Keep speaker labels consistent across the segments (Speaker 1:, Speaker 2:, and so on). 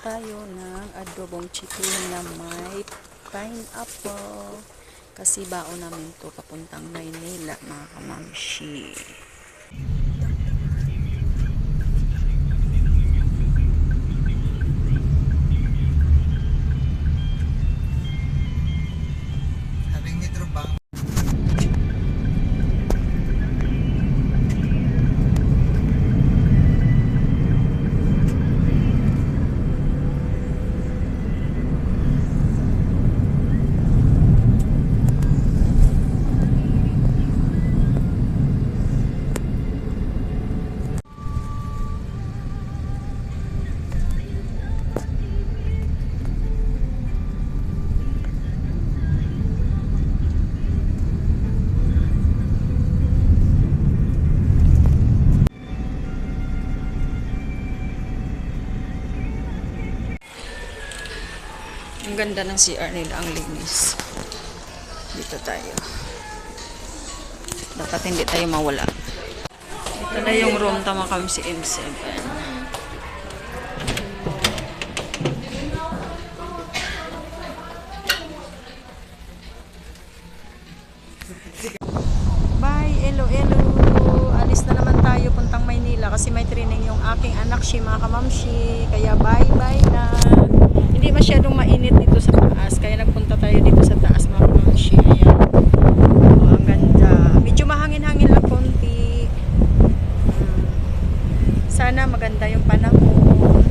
Speaker 1: tayo ng adobong chicken na may pineapple. Kasi baon namin to papuntang Maynila, mga kamamshi.
Speaker 2: Having Metro Bank.
Speaker 1: Ang ganda ng CR nila, ang linis. Dito tayo. Dapat hindi tayo mawala. Ito na yung room, tama kami si M7. Bye, elo, elo. Alis na naman tayo puntang Maynila kasi may training yung aking anak si mga kamamshi. Kaya bye, bye na. Hindi masyadong mainit dito sa taas. Kaya nagpunta tayo dito sa taas mga kamamshi. Ayan. Oh, ang ganda. Medyo mahangin-hangin lang konti. Hmm. Sana maganda yung panahon.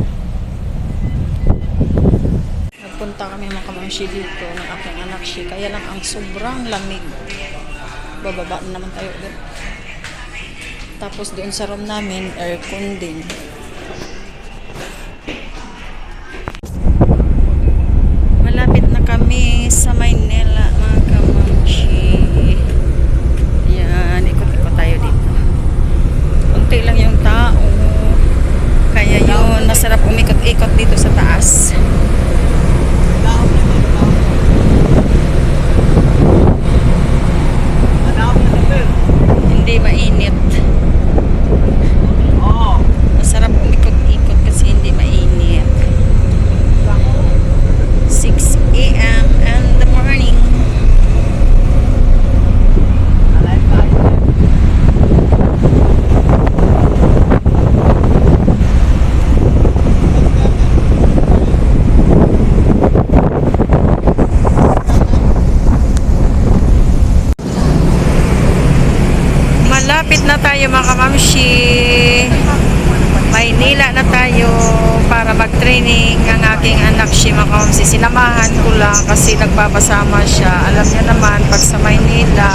Speaker 1: Nagpunta kami mga kamamshi dito ng aking anak si. Kaya lang ang sobrang lamig bababa na naman tayo ulit. Tapos doon sa room namin, aircon din. Malapit na kami sa Maynila, mga kamamshi. Yan, ikot-ikot tayo dito. Kunti lang yung tao. Kaya yun, masarap umikot-ikot dito sa Malapit na tayo mga kamamshi. Maynila na tayo para mag-training ang aking anak si mga kamamshi. Sinamahan ko lang kasi nagpapasama siya. Alam niya naman pag sa Maynila,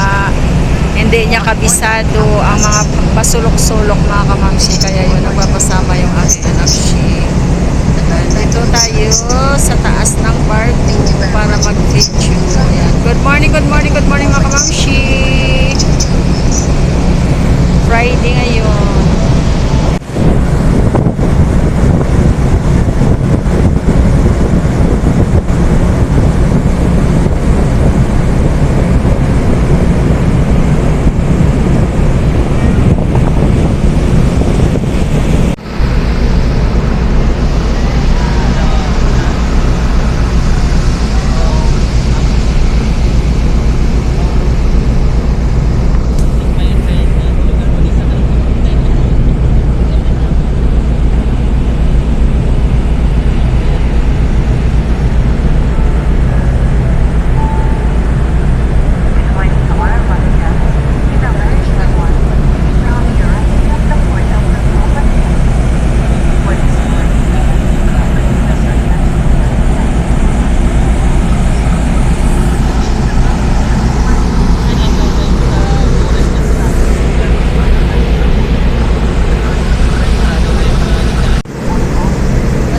Speaker 1: hindi niya kabisado ang mga pasulok-sulok mga kamamshi. Kaya yun, nagpapasama yung aking anak si. Dito tayo sa taas ng parking para mag-video. Good morning, good morning, good morning mga kamamshi. Friday ngayon.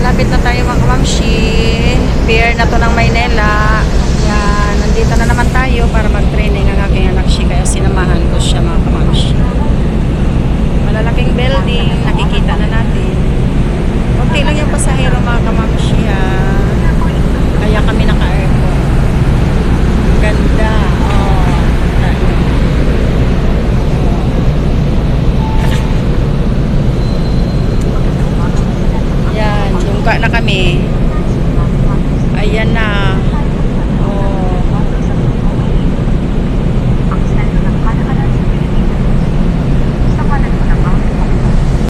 Speaker 1: Malapit na tayo mga kamamshi. Pier na to ng Maynila. Yan, nandito na naman tayo para mag-training ang aking anak si. Kaya sinamahan ko siya mga kamamshi. Malalaking building, nakikita na natin. Kunti lang yung pasahero mga kamamshi ha. Kaya kami naka-aircon. Ganda. Oh. Yan, yung ka Bababa na kami. Ayan na.